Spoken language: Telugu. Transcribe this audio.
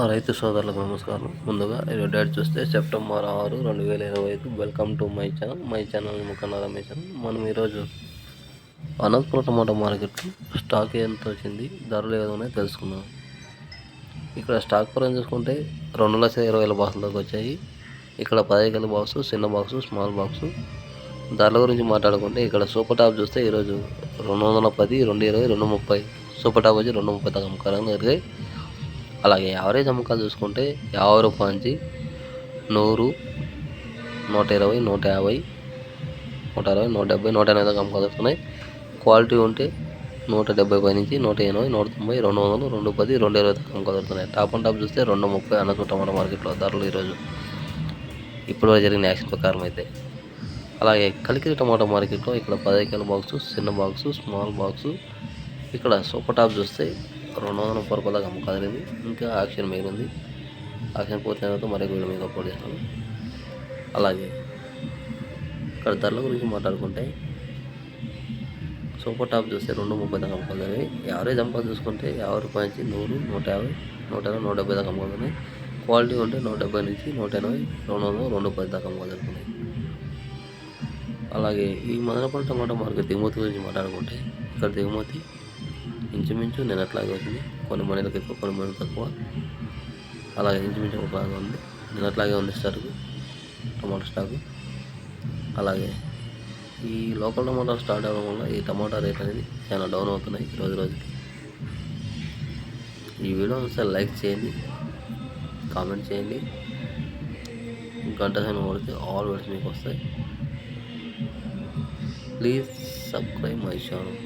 ఆ రైతు సోదరులకు నమస్కారం. ముందుగా ఈరోజు డేట్ చూస్తే సెప్టెంబర్ ఆరు రెండు వేల ఇరవై ఐదు. Welcome to my channel. My channel ముఖన్న Ramesh మనం ఈరోజు అనంతపురం టమాటా మార్కెట్ స్టాక్ ఎంత వచ్చింది ధరలు ఏదో తెలుసుకున్నాం ఇక్కడ స్టాక్ పరంగా చూసుకుంటే రెండు లక్షల ఇరవై వేల బాక్స్లోకి వచ్చాయి. ఇక్కడ పదహైదు వేల బాక్సు చిన్న బాక్సు స్మాల్ బాక్సు. ధరల గురించి మాట్లాడుకుంటే ఇక్కడ సూపర్ టాప్ చూస్తే ఈరోజు రెండు వందల పది రెండు ఇరవై రెండు ముప్పై. సూపర్ టాప్ వచ్చి రెండు ముప్పై దాకా అమ్మకాలు జరిగాయి. అలాగే యావరేజ్ అమ్మకాలు చూసుకుంటే యాభై రూపాయల నుంచి నూరు నూట ఇరవై నూట యాభై నూట అరవై నూట డెబ్బై నూట ఎనభై దాకా అమ్మకాలు వస్తున్నాయి. క్వాలిటీ ఉంటే నూట డెబ్బై పై నుంచి నూట ఎనభై నూట తొంభై రెండు వందలు రెండు పది రెండు ఇరవై దాకా అమ్మకాలు వస్తున్నాయి. టాప్ అండ్ టాప్ చూస్తే రెండు ముప్పై అనుకుంటాం మన మార్కెట్లో ధరలు ఈరోజు. ఇప్పుడు జరిగిన యాక్షన్ ప్రకారం అయితే. అలాగే కలికిరి టమాటా మార్కెట్లో ఇక్కడ పదైకాయల బాక్సు చిన్న బాక్సు స్మాల్ బాక్సు. ఇక్కడ సూపర్ టాప్ చూస్తే రెండు వందల ముప్పై రూపాయల దాకా కదిలింది ఇంకా యాక్షన్ మిగిలింది యాక్షన్ పూర్తయిన తర్వాత మరొక వీడియో మీకు అప్లోడ్ చేస్తాను. అలాగే ఇక్కడ ధరల గురించి మాట్లాడుకుంటే సూపర్ టాప్ చూస్తే రెండు ముప్పై దాకా అమ్మకాలు యావరేజ్ అమ్మకాలు చూసుకుంటే యాభై రూపాయల నుంచి నూరు నూట యాభై నూట యాభై నూట డెబ్బై దాకా అమ్మకాలు క్వాలిటీ ఉంటే నూట డెబ్బై నుంచి నూట ఎనభై రెండు వందలు రెండు పది దాకా అమ్మకాలు అలాగే ఈ మదనపల్లి టమాటా మార్కెట్ దిగుమతి గురించి మాట్లాడుకుంటే ఇక్కడ దిగుమతి ఇంచుమించు నేను అట్లాగే వచ్చింది కొన్ని మనీలకు ఎక్కువ కొన్ని మనీలు తక్కువ. అలాగే ఇంచుమించు ఒకలాగా ఉంది. నేను అట్లాగే ఉంది స్టాకు టమాటా స్టాకు. అలాగే ఈ లోకల్ టమాటా స్టార్ట్ అవ్వడం వల్ల ఈ టమాటా రేట్ అనేది చాలా డౌన్ అవుతున్నాయి రోజు రోజుకి. ఈ వీడియో ఒకసారి లైక్ చేయండి కామెంట్ చేయండి. గంట సమయం కొడితే ఆల్ వీడియోస్ మీకు వస్తాయి. Please subscribe my channel.